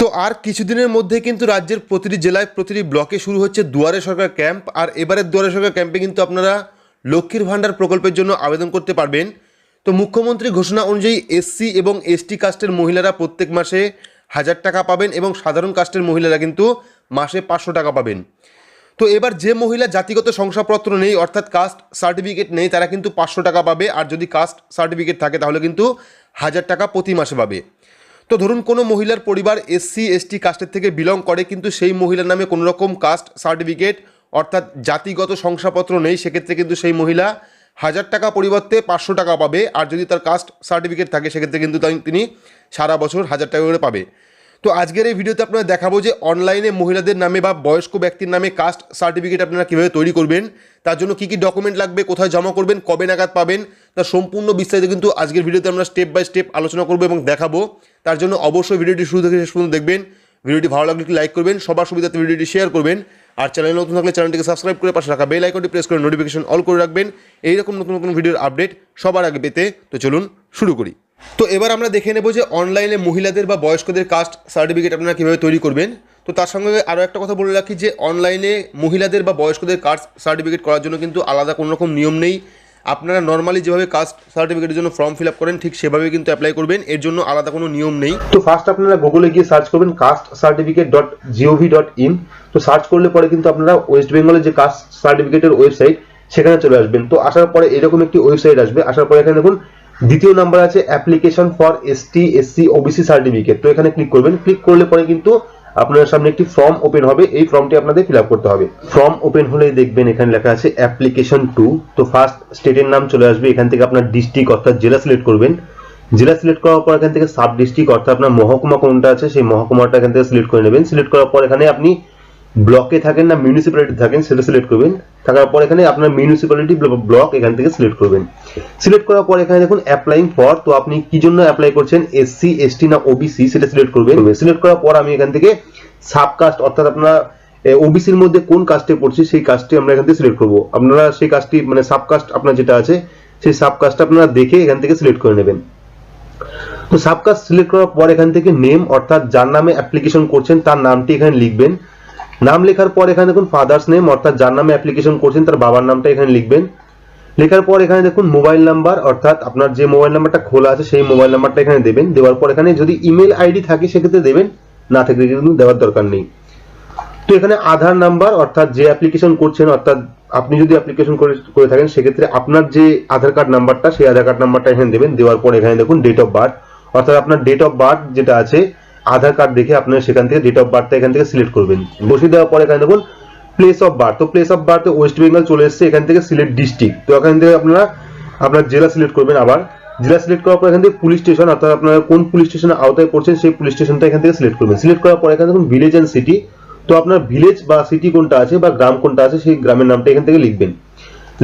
তো আর কিছুদিনের মধ্যে কিন্তু রাজ্যের প্রতিটি জেলায় প্রতিটি ব্লকে শুরু হচ্ছে দুয়ারে সরকার ক্যাম্প, আর এবারের দুয়ারে সরকার ক্যাম্পে কিন্তু আপনারা লক্ষ্মীর ভাণ্ডার প্রকল্পের জন্য আবেদন করতে পারবেন। তো মুখ্যমন্ত্রী ঘোষণা অনুযায়ী এসসি এবং এসটি কাস্টের মহিলারা প্রত্যেক মাসে হাজার টাকা পাবেন এবং সাধারণ কাস্টের মহিলারা কিন্তু মাসে পাঁচশো টাকা পাবেন। তো এবার যে মহিলা জাতিগত শংসাপত্র নেই, অর্থাৎ কাস্ট সার্টিফিকেট নেই, তারা কিন্তু পাঁচশো টাকা পাবে, আর যদি কাস্ট সার্টিফিকেট থাকে তাহলে কিন্তু হাজার টাকা প্রতি মাসে পাবে। তো ধরুন কোনো মহিলার পরিবার এসসি এসটি কাস্টের থেকে বিলং করে, কিন্তু সেই মহিলার নামে কোনো রকম কাস্ট সার্টিফিকেট অর্থাৎ জাতিগত শংসাপত্র নেই, সেক্ষেত্রে কিন্তু সেই মহিলা হাজার টাকা পরিবর্তে পাঁচশো টাকা পাবে। আর যদি তার কাস্ট সার্টিফিকেট থাকে, সেক্ষেত্রে কিন্তু তিনি সারা বছর হাজার টাকা করে পাবে। তো আজকের এই ভিডিওতে আপনারা দেখাবো যে অনলাইনে মহিলাদের নামে বা বয়স্ক ব্যক্তির নামে কাস্ট সার্টিফিকেট আপনারা কীভাবে তৈরি করবেন, তার জন্য কী কী ডকুমেন্ট লাগবে, কোথায় জমা করবেন, কবে নাগাদ পাবেন তার সম্পূর্ণ বিস্তারিত কিন্তু আজকের ভিডিওতে আমরা স্টেপ বাই স্টেপ আলোচনা করব এবং দেখাবো। তার জন্য অবশ্যই ভিডিওটি শুরু থেকে শেষ পর্যন্ত দেখবেন। ভিডিওটি ভালো লাগলে লাইক করবেন, সবার সুবিধাতে ভিডিওটি শেয়ার করবেন। আর চ্যানেল নতুন থাকলে চ্যানেলটিকে সাবস্ক্রাইব করে পাশে রাখা বেল আইকনটি প্রেস করে নোটিফিকেশন অল করে রাখবেন। এইরকম নতুন নতুন ভিডিওর আপডেট সবার আগে পেতে। তো চলুন শুরু করি। তো এবার আমরা দেখে নেব যে অনলাইনে মহিলাদের বা বয়স্কদের কাস্ট সার্টিফিকেট আপনারা কীভাবে তৈরি করবেন। তো তার সঙ্গে আরও একটা কথা বলে রাখি যে অনলাইনে মহিলাদের বা বয়স্কদের কাস্ট সার্টিফিকেট করার জন্য কিন্তু আলাদা কোনো রকম নিয়ম নেই। আপনারা নর্মালি যেভাবে কাস্ট সার্টিফিকেটের জন্য ফর্ম ফিল আপ করেন, ঠিক সেভাবে কিন্তু অ্যাপ্লাই করবেন। এর জন্য আলাদা কোনো নিয়ম নেই। তো ফার্স্ট আপনারা গুগলে গিয়ে সার্চ করবেন caste certificate dot G O V dot search করলে পরে কিন্তু আপনারা ওয়েস্ট বেঙ্গলের যে কাস্ট সার্টিফিকেটের ওয়েবসাইট সেখানে চলে আসবেন। তো আসার পরে এরকম একটি ওয়েবসাইট আসবে। আসার পরে এখানে দেখুন দ্বিতীয় নাম্বার আছে application for ST SC OBC certificate তো এখানে ক্লিক করবেন। ক্লিক করলে পরে কিন্তু আপনার সামনে একটি ফর্ম ওপেন হবে। এই ফর্মটি আপনাদের ফিল করতে হবে। ফর্ম ওপেন হলেই দেখবেন এখানে লেখা আছে অ্যাপ্লিকেশন টু তো ফার্স্ট স্টেটের নাম চলে আসবে। এখান থেকে আপনার ডিস্ট্রিক্ট অর্থাৎ জেলা সিলেক্ট করবেন। জেলা সিলেক্ট করার পর এখান থেকে সাব ডিস্ট্রিক্ট অর্থাৎ আপনার মহকুমা কোনটা আছে, সেই মহকুমাটা এখান থেকে সিলেক্ট করে নেবেন। সিলেক্ট করার পর এখানে আপনি ব্লকে থাকেন না মিউনিসিপ্যালিটি থাকেন, সেটা সিলেক্ট করবেন। থাকার পর এখানে আপনার মিউনিসিপ্যালিটি ব্লক এখান থেকে সিলেক্ট করবেন। সিলেক্ট করার পর এখানে দেখুন অ্যাপ্লাইং ফর তো আপনি কি জন্য অ্যাপ্লাই করছেন? এসসি এসটি না ওবিসি সেটা সিলেক্ট করবেন। সিলেক্ট করার পর আমি এখান থেকে সাবকাস্ট অর্থাৎ আপনার ওবিসির মধ্যে কোন কাস্টে পড়ছে, সেই কাস্টটি আমরা এখান থেকে সিলেক্ট করব। আপনারা সেই কাস্টটি মানে সাবকাস্ট আপনার যেটা আছে, সেই সাবকাস্টটা আপনারা দেখে এখান থেকে সিলেক্ট করে নেবেন। তো সাবকাস্ট সিলেক্ট করার পর এখান থেকে নেম অর্থাৎ যার নামে অ্যাপ্লিকেশন করছেন, তার নামটি এখানে লিখবেন। নাম লেখার পর এখানে দেখুন ফাদার্স নেম অর্থাৎ যার নামে অ্যাপ্লিকেশন করছেন, তার বাবার নামটা এখানে লিখবেন। লেখার পর এখানে দেখুন মোবাইল নাম্বার অর্থাৎ আপনার যে মোবাইল নাম্বারটা খোলা আছে, সেই মোবাইল নাম্বারটা এখানে দেবেন। দেওয়ার পর এখানে যদি ইমেল আইডি থাকে, সেক্ষেত্রে দেবেন। না থাকলে কিন্তু দেওয়ার দরকার নেই। তো এখানে আধার নাম্বার অর্থাৎ যে অ্যাপ্লিকেশন করছেন, অর্থাৎ আপনি যদি অ্যাপ্লিকেশন করে থাকেন, সেক্ষেত্রে আপনার যে আধার কার্ড নাম্বারটা সেই আধার কার্ড নাম্বারটা এখানে দেবেন। দেওয়ার পর এখানে দেখুন ডেট অফ বার্থ অর্থাৎ আপনার ডেট অফ বার্থ যেটা আছে আধার কার্ড দেখে আপনার সেখান থেকে ডেট অফ বার্থটা এখান থেকে সিলেক্ট করবেন। বসিয়ে দেওয়ার পর এখানে দেখুন প্লেস অফ বার্থ তো place of birth West Bengal চলে এসেছে, এখান থেকে সিলেক্ট ডিস্ট্রিক্ট তো এখান থেকে আপনারা, আপনার জেলা সিলেক্ট করবেন আবার। জেলা সিলেক্ট করার পর এখান থেকে পুলিশ স্টেশন অর্থাৎ আপনারা কোন পুলিশ স্টেশনের আওতায় পড়ছেন, সেই পুলিশ স্টেশনটা এখান থেকে সিলেক্ট করবেন। সিলেক্ট করার পর এখানে দেখুন ভিলেজ অ্যান্ড সিটি তো আপনার ভিলেজ বা সিটি কোনটা আছে বা গ্রাম কোনটা আছে, সেই গ্রামের নামটা এখান থেকে লিখবেন।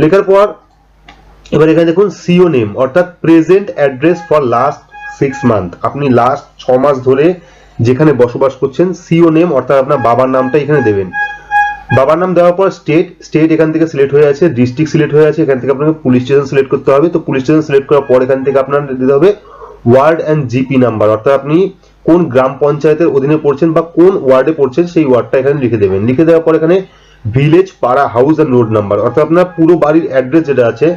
লেখার পর, এবার এখানে দেখুন সিও নেম অর্থাৎ present address for last six month আপনি লাস্ট ছ মাস ধরে যেখানে বসবাস করছেন সিও নেম অর্থাৎ আপনার বাবার নামটা এখানে দেবেন। বাবার নাম দেওয়ার পর স্টেট স্টেট এখান থেকে সিলেক্ট হয়ে আছে ডিস্ট্রিক্ট সিলেক্ট হয়ে আছে, এখান থেকে আপনাকে পুলিশ স্টেশন সিলেক্ট করতে হবে। তো পুলিশ স্টেশন সিলেক্ট করার পর এখান থেকে আপনার দিতে হবে ওয়ার্ড অ্যান্ড জিপি নাম্বার অর্থাৎ আপনি কোন গ্রাম পঞ্চায়েতের অধীনে পড়ছেন বা কোন ওয়ার্ডে পড়ছেন, সেই ওয়ার্ডটা এখানে লিখে দেবেন। লিখে দেওয়ার পর এখানে ভিলেজ পাড়া হাউস অ্যান্ড রোড নাম্বার অর্থাৎ আপনার পুরো বাড়ির অ্যাড্রেস যেটা আছে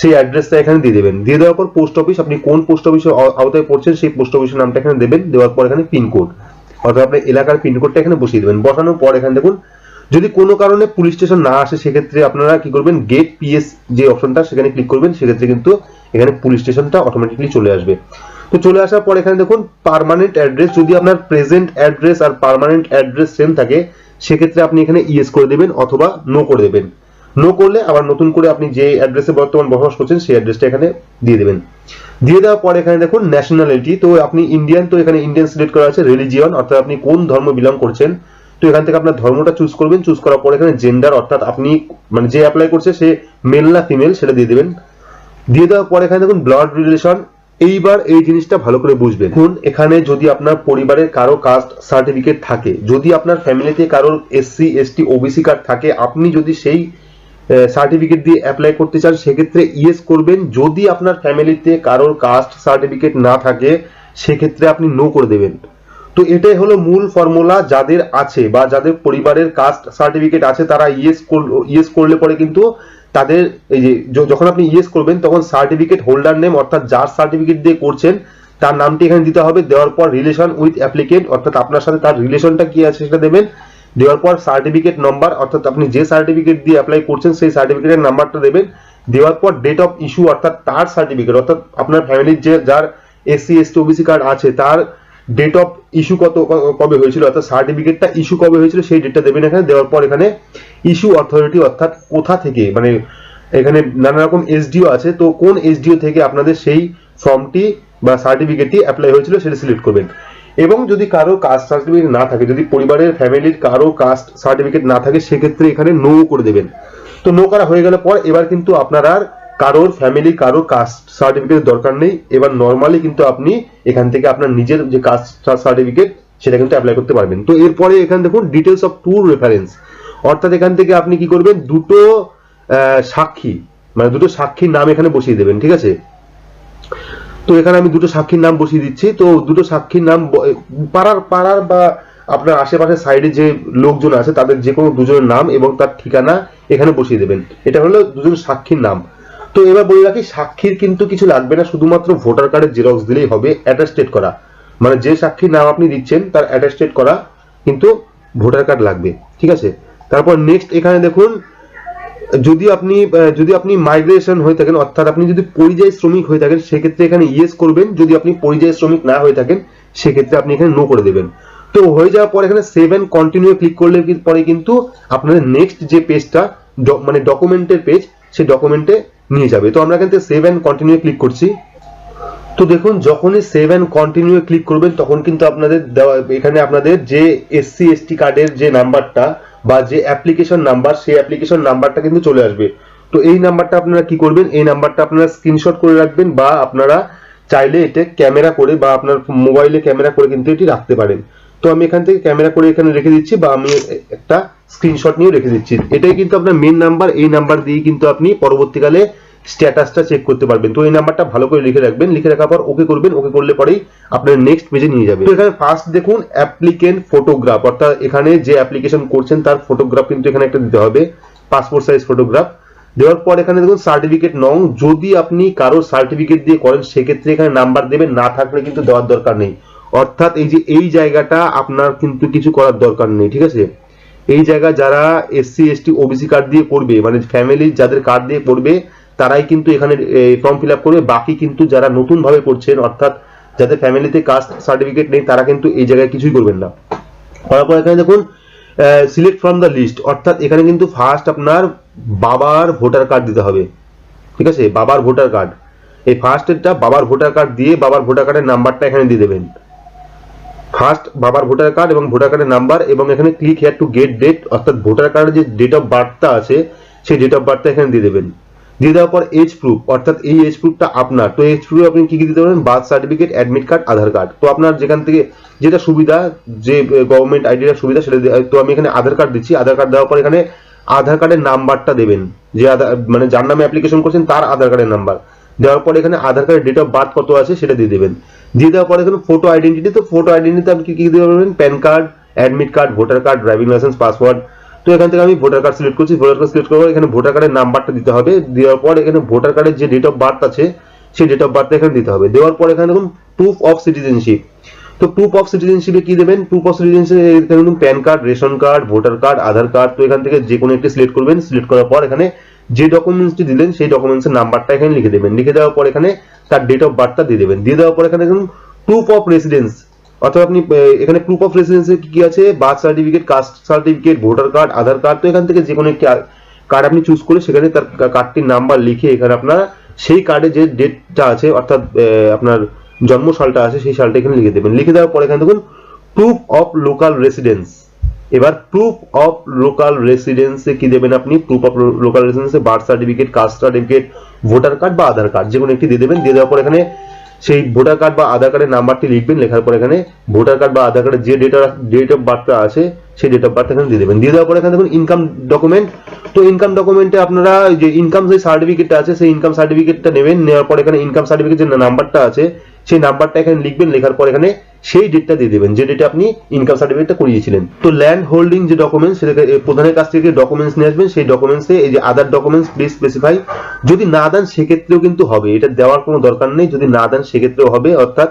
সেই অ্যাড্রেসটা এখানে দিয়ে দেবেন। দিয়ে দেওয়ার পর পোস্ট অফিস আপনি কোন পোস্ট অফিসের আওতায় পড়ছেন, সেই পোস্ট অফিসের নামটা এখানে দেবেন। দেওয়ার পর এখানে পিনকোড অর্থাৎ আপনার এলাকার পিনকোডটা এখানে বসিয়ে দেবেন। বসানোর পর এখানে দেখুন, যদি কোনো কারণে পুলিশ স্টেশন না আসে, সেক্ষেত্রে আপনারা কি করবেন? গেট পিএস যে অপশনটা সেখানে ক্লিক করবেন। সেক্ষেত্রে কিন্তু এখানে পুলিশ স্টেশনটা অটোমেটিকলি চলে আসবে। তো চলে আসার পর এখানে দেখুন পারমানেন্ট অ্যাড্রেস যদি আপনার প্রেজেন্ট অ্যাড্রেস আর পারমানেন্ট অ্যাড্রেস সেম থাকে, সেক্ষেত্রে আপনি এখানে ইয়েস করে দেবেন অথবা নো করে দেবেন। নো করলে আবার নতুন করে আপনি যে অ্যাড্রেসে বর্তমান বসবাস করছেন, সেই অ্যাড্রেসটা এখানে দিয়ে দেবেন। দিয়ে দেওয়ার পর এখানে দেখুন ন্যাশনালিটি তো আপনি ইন্ডিয়ান তো এখানে ইন্ডিয়ান সিলেক্ট করা আছে রিলিজিয়ন অর্থাৎ আপনি কোন ধর্ম বিলং করছেন, তো এখান থেকে আপনার ধর্মটা চুজ করবেন চুজ করার পর এখানে জেন্ডার অর্থাৎ আপনি মানে যে অ্যাপ্লাই করছে সে মেল না ফিমেল সেটা দিয়ে দেবেন। দিয়ে দেওয়ার পর এখানে দেখুন ব্লাড রিলেশন এইবার এই জিনিসটা ভালো করে বুঝবেন। এখন এখানে যদি আপনার পরিবারের কারও কাস্ট সার্টিফিকেট থাকে, যদি আপনার ফ্যামিলিতে কারোর এসসি এসটি ওবিসি কার্ড থাকে, আপনি যদি সেই সার্টিফিকেট দিয়ে অ্যাপ্লাই করতে চান, সেক্ষেত্রে ইয়েস করবেন। যদি আপনার ফ্যামিলিতে কারোর কাস্ট সার্টিফিকেট না থাকে, সেক্ষেত্রে আপনি নো করে দেবেন। তো এটাই হলো মূল ফর্মুলা যাদের আছে বা যাদের পরিবারের কাস্ট সার্টিফিকেট আছে, তারা ইয়েস ইয়েস করলে পরে কিন্তু তাদের এই যে যখন আপনি ইয়েস করবেন, তখন সার্টিফিকেট হোল্ডার নেম অর্থাৎ যার সার্টিফিকেট দিয়ে করছেন, তার নামটি এখানে দিতে হবে। দেওয়ার পর রিলেশন উইথ অ্যাপ্লিকেন্ট অর্থাৎ আপনার সাথে তার রিলেশনটা কি আছে সেটা দেবেন। দেওয়ার পর সার্টিফিকেট নাম্বার অর্থাৎ আপনি যে সার্টিফিকেট দিয়ে অ্যাপ্লাই করছেন, সেই সার্টিফিকেটের নাম্বারটা দেবেন। দেওয়ার পর ডেট অফ ইস্যু অর্থাৎ তার সার্টিফিকেট অর্থাৎ আপনার ফ্যামিলির যে, যার এসসি এসটি ওবিসি কার্ড আছে, তার ডেট অফ ইস্যু কত কবে হয়েছিল, অর্থাৎ সার্টিফিকেটটা ইস্যু কবে হয়েছিল, সেই ডেটটা দেবেন এখানে। দেওয়ার পর এখানে ইস্যু অথরিটি অর্থাৎ কোথা থেকে মানে এখানে নানা রকম এসডিও আছে, তো কোন এসডিও থেকে আপনাদের সেই ফর্মটি বা সার্টিফিকেটটি অ্যাপ্লাই হয়েছিল, সেটা সিলেক্ট করবেন। এবং যদি কারও কাস্ট সার্টিফিকেট না থাকে, যদি পরিবারের ফ্যামিলির কারও কাস্ট সার্টিফিকেট না থাকে, সেক্ষেত্রে এখানে নো করে দেবেন। তো নো করা হয়ে গেলে পর এবার কিন্তু আপনার আর কারোর ফ্যামিলি কারও কাস্ট সার্টিফিকেটের দরকার নেই। এবার নর্মালি কিন্তু আপনি এখান থেকে আপনার নিজের যে কাস্ট সার্টিফিকেট সেটা কিন্তু অ্যাপ্লাই করতে পারবেন। তো এরপরে এখানে দেখুন ডিটেলস অফ টু রেফারেন্স অর্থাৎ এখান থেকে আপনি কি করবেন? দুটো সাক্ষী মানে দুটো সাক্ষীর নাম এখানে বসিয়ে দেবেন, ঠিক আছে? তো এখানে আমি দুটো সাক্ষীর নাম বসিয়ে দিচ্ছি। তো দুটো সাক্ষীর নাম পাড়ার পাড়ার বা আপনার আশেপাশের সাইডে যে লোকজন আছে, তাদের যে কোনো দুজনের নাম এবং তার ঠিকানা এখানে বসিয়ে দেবেন। এটা হলো দুজন সাক্ষীর নাম। তো এবার বলে রাখি, সাক্ষীর কিন্তু কিছু লাগবে না, শুধুমাত্র ভোটার কার্ডের জেরক্স দিলেই হবে অ্যাটাস্টেড করা। মানে যে সাক্ষীর নাম আপনি দিচ্ছেন, তার অ্যাটাস্টেড করা কিন্তু ভোটার কার্ড লাগবে। ঠিক আছে? তারপর নেক্সট এখানে দেখুন যদি আপনি যদি আপনি মাইগ্রেশন হয়ে থাকেন, অর্থাৎ আপনি যদি পরিযায়ী শ্রমিক হয়ে থাকেন, সেক্ষেত্রে এখানে ইয়েস করবেন। যদি আপনি পরিযায়ী শ্রমিক না হয়ে থাকেন, সেক্ষেত্রে আপনি এখানে নো করে দেবেন। তো হয়ে যাওয়ার পর এখানে সেভেন কন্টিনিউ ক্লিক করলে পরে কিন্তু আপনাদের নেক্সট যে পেজটা মানে ডকুমেন্টের পেজ সেই ডকুমেন্টে নিয়ে যাবে। তো আমরা এখান থেকে সেভেন কন্টিনিউ ক্লিক করছি। তো দেখুন, যখনই সেভ অ্যান্ড কন্টিনিউ ক্লিক করবেন, তখন কিন্তু আপনাদের এখানে আপনাদের যে এসসি এসটি কার্ডের যে নাম্বারটা বা যে অ্যাপ্লিকেশন নাম্বার সেই অ্যাপ্লিকেশন নাম্বারটা কিন্তু চলে আসবে। তো এই নাম্বারটা আপনারা কি করবেন? এই নাম্বারটা আপনারা স্ক্রিনশট করে রাখবেন বা আপনারা চাইলে এটা ক্যামেরা করে বা আপনার মোবাইলে ক্যামেরা করে কিন্তু এটি রাখতে পারেন। তো আমি এখান থেকে ক্যামেরা করে এখানে রেখে দিচ্ছি বা আমি একটা স্ক্রিনশট নিয়ে রেখে দিচ্ছি। এটাই কিন্তু আপনার মেন নাম্বার এই নাম্বার দিয়ে কিন্তু আপনি পরবর্তীকালে স্ট্যাটাসটা চেক করতে পারবেন। তো এই নাম্বারটা ভালো করে লিখে রাখবেন। লিখে রাখার পর ওকে করবেন। ওকে করলে পরেই আপনার নেক্সট পেজে নিয়ে যাবে এখানে ফার্স্ট দেখুন অ্যাপ্লিকেন্ট ফটোগ্রাফ অর্থাৎ এখানে যে অ্যাপ্লিকেশন করছেন, তার ফটোগ্রাফ কিন্তু এখানে একটা দিতে হবে। পাসপোর্ট সাইজ ফটোগ্রাফ দেওয়ার পর এখানে দেখুন সার্টিফিকেট নং। যদি আপনি কারও সার্টিফিকেট দিয়ে করেন, সেক্ষেত্রে এখানে নাম্বার দেবেন। না থাকলে কিন্তু দেওয়ার দরকার নেই। অর্থাৎ এই যে এই জায়গাটা আপনার কিন্তু কিছু করার দরকার নেই, ঠিক আছে? এই জায়গা যারা এসসি এসটি ওবিসি কার্ড দিয়ে করবে মানে ফ্যামিলি যাদের কার্ড দিয়ে করবে তারাই কিন্তু এখানে ফর্ম ফিল করবে। বাকি কিন্তু যারা নতুন ভাবে করছেন অর্থাৎ যাদের ফ্যামিলিতে কাস্ট সার্টিফিকেট নেই, তারা কিন্তু এই জায়গায় কিছুই করবেন না। করার পর এখানে দেখুন সিলেক্ট ফ্রম দ্য লিস্ট অর্থাৎ এখানে কিন্তু ফার্স্ট আপনার বাবার ভোটার কার্ড দিতে হবে। ঠিক আছে? বাবার ভোটার কার্ড এই ফার্স্টেরটা বাবার ভোটার কার্ড দিয়ে বাবার ভোটার কার্ডের নাম্বারটা এখানে দিয়ে দেবেন। ফার্স্ট বাবার ভোটার কার্ড এবং ভোটার কার্ডের নাম্বার এবং এখানে click here to get date অর্থাৎ ভোটার কার্ডের যে ডেট অফ বার্থটা আছে, সেই ডেট অফ বার্থটা এখানে দিয়ে দেবেন। দিয়ে দেওয়ার পর এজ প্রুফ অর্থাৎ এই এজ প্রুফটা আপনার। তো এজ প্রুফ আপনি কি কি দিতে পারেন birth certificate admit card Aadhaar card তো আপনার যেখান থেকে যেটা সুবিধা, যে গভর্নমেন্ট আইডিটা সুবিধা সেটা তো আমি এখানে আধার কার্ড দিচ্ছি। আধার কার্ড দেওয়ার পর এখানে আধার কার্ডের নাম্বারটা দেবেন। যে আধার মানে যার নামে অ্যাপ্লিকেশন করছেন তার আধার কার্ডের নাম্বার দেওয়ার পর এখানে আধার কার্ডের ডেট অফ বার্থ কত আছে সেটা দিয়ে দেবেন। দিয়ে দেওয়ার পর এখানে ফটো আইডেন্টিটি তো ফটো আইডেন্টিটি আপনি কি কি দিতে পারবেন? Pan card admit card voter card driving licence password তো এখান থেকে আমি ভোটার কার্ড সিলেক্ট করছি ভোটার কার্ড সিলেক্ট করার এখানে ভোটার কার্ডের নাম্বারটা দিতে হবে, দেওয়ার পর এখানে ভোটার কার্ডের যে ডেট অফ বার্থ আছে, সেই ডেট অফ বার্থটা এখানে দিতে হবে। দেওয়ার পর এখানে দেখুন প্রুফ অফ সিটিজেনশিপ তো প্রুফ অফ সিটিজেনশিপে কি দেবেন? প্রুফ অফ সিটিজেনশিপ এখানে pan card ration card voter card Aadhaar card তো এখান থেকে যে কোনো একটি সিলেক্ট করবেন। সিলেক্ট করার পর এখানে যে ডকুমেন্টসটি দিলেন, সেই ডকুমেন্টসের নাম্বারটা এখানে লিখে দেবেন। লিখে দেওয়ার পর এখানে তার ডেট অফ বার্থটা দিয়ে দেবেন। দিয়ে দেওয়ার পর এখানে দেখুন প্রুফ অফ রেসিডেন্স অর্থাৎ আপনি এখানে প্রুফ অফ রেসিডেন্সে কি কি আছে? Birth certificate caste certificate voter card Aadhaar card তো এখান থেকে যে কোনো একটি কার্ড আপনি চুজ করে সেখানে তার কার্ডটির নাম্বার লিখে এখানে আপনার সেই কার্ডে যে ডেটটা আছে, অর্থাৎ আপনার জন্ম সালটা আছে, সেই সালটা এখানে লিখে দেবেন। লিখে দেওয়ার পরে এখানে দেখুন প্রুফ অফ লোকাল রেসিডেন্স এবার প্রুফ অফ লোকাল রেসিডেন্সে কি দেবেন আপনি? Proof of local রেসিডেন্সে birth certificate caste certificate voter card বা আধার কার্ড যে কোনো একটি দিয়ে দেবেন। দিয়ে দেওয়ার পর এখানে সেই ভোটার কার্ড বা আধার কার্ডের নাম্বারটি লিখবেন, লেখার পর এখানে ভোটার কার্ড বা আধার কার্ডের যে ডেট ডেট অফ বার্থটা আছে, সেই ডেট অফ বার্থ এখানে দিয়ে দেবেন। দিয়ে দেওয়ার পর এখানে দেখুন ইনকাম ডকুমেন্ট তো ইনকাম ডকুমেন্টে আপনারা যে ইনকাম যে সার্টিফিকেটটা আছে, সেই ইনকাম সার্টিফিকেটটা নেবেন। নেওয়ার পর এখানে ইনকাম সার্টিফিকেট যে নাম্বারটা আছে সেই নাম্বারটা এখানে লিখবেন, লেখার পর এখানে সেই ডেটটা দিয়ে দেবেন, যে ডেটে আপনি ইনকাম সার্টিফিকেটটা করিয়েছিলেন। তো ল্যান্ড হোল্ডিং যে ডকুমেন্টস সেটাকে প্রধানের কাছ থেকে ডকুমেন্টস নিয়ে আসবেন, সেই ডকুমেন্টসে এই যে আদার ডকুমেন্টস প্লিজ স্পেসিফাই যদি না দেন, সেক্ষেত্রেও কিন্তু হবে, এটা দেওয়ার কোনো দরকার নেই, যদি না দেন, সেক্ষেত্রেও হবে, অর্থাৎ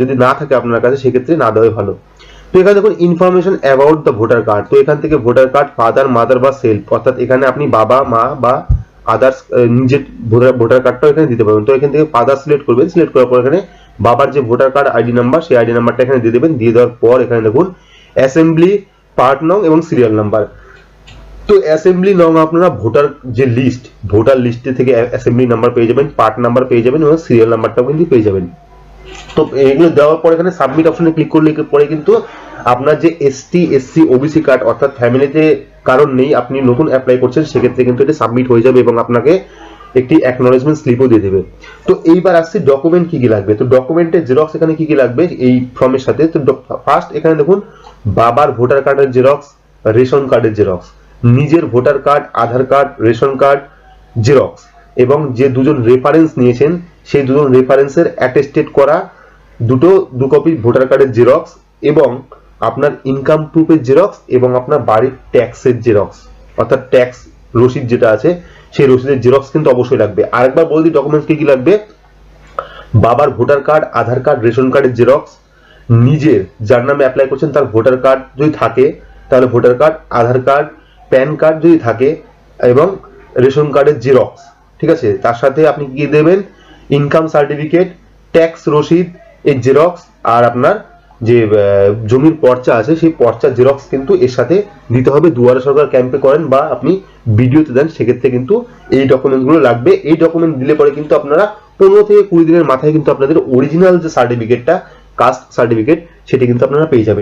যদি না থাকে আপনার কাছে, সেক্ষেত্রে না দেওয়াই ভালো। তো এখানে দেখুন information about the voter card তো এখান থেকে ভোটার কার্ড ফাদার মাদার বা সেলফ অর্থাৎ এখানে আপনি বাবা, মা বা আদার্স নিজের ভোটার ভোটার কার্ডটাও এখানে দিতে পারবেন। তো এখান থেকে ফাদার সিলেক্ট করবেন সিলেক্ট করার পর এখানে বাবার যে ভোটার কার্ড আইডি নাম্বার সেই আইডি নাম্বারটা এখানে দিয়ে দেবেন। দিয়ে দেওয়ার পর এখানে দেখুন অ্যাসেম্বলি পার্ট নং এবং সিরিয়াল নাম্বার তো অ্যাসেম্বলি নং আপনারা ভোটার যে লিস্ট ভোটার লিস্টে থেকে অ্যাসেম্বলি নাম্বার পেয়ে যাবেন পার্ট নাম্বার পেয়ে যাবেন এবং সিরিয়াল নাম্বারটাও কিন্তু পেয়ে যাবেন। তো এগুলো দেওয়ার পর এখানে সাবমিট অপশনে ক্লিক করলে পরে কিন্তু আপনার যে এসটি এসসি ওবিসি কার্ড অর্থাৎ ফ্যামিলিতে কারণ নেই, আপনি নতুন অ্যাপ্লাই করছেন, সেক্ষেত্রে কিন্তু এটা সাবমিট হয়ে যাবে এবং আপনাকে একটি অ্যাকনোলেজমেন্ট স্লিপও দিয়ে দেবে। তো এইবার আসছে ডকুমেন্ট কি কি লাগবে? তো ডকুমেন্টের জেরক্স এখানে কি কি লাগবে? এই ফর্মের সাথে। তো ফার্স্ট এখানে দেখুন, বাবার ভোটার কার্ডের জেরক্স রেশন কার্ডের জেরক্স নিজের voter card Aadhaar card ration card xerox এবং যে দুজন রেফারেন্স নিয়েছেন, সেই দুজন রেফারেন্সের অ্যাটেস্টেড করা দুটো, দু কপি ভোটার কার্ডের জেরক্স এবং আপনার ইনকাম প্রুফের জেরক্স এবং আপনার বাড়ির ট্যাক্সের জেরক্স অর্থাৎ ট্যাক্স রসিদ যেটা আছে, সেই রসিদের জেরক্স কিন্তু অবশ্যই লাগবে। আরেকবার বলে দিই ডকুমেন্টস কি কি লাগবে? বাবার voter card Aadhaar card ration কার্ডের জেরক্স নিজের যার নামে অ্যাপ্লাই করছেন তার ভোটার কার্ড যদি থাকে, তাহলে voter card Aadhaar card pan card যদি থাকে, এবং রেশন কার্ডের জেরক্স ঠিক আছে? তার সাথে আপনি কি দেবেন? ইনকাম সার্টিফিকেট ট্যাক্স রসিদ, এর জেরক্স আর আপনার যে জমির পর্চা আছে, সেই পর্চা জেরক্স কিন্তু এর সাথে দিতে হবে। দুয়ারে সরকার ক্যাম্পে করেন বা আপনি ভিডিওতে দেন, সেক্ষেত্রে কিন্তু এই ডকুমেন্টগুলো লাগবে। এই ডকুমেন্ট দিলে পরে কিন্তু আপনারা পনেরো থেকে কুড়ি দিনের মাথায় কিন্তু আপনাদের অরিজিনাল যে সার্টিফিকেটটা কাস্ট সার্টিফিকেট সেটি কিন্তু আপনারা পেয়ে যাবেন।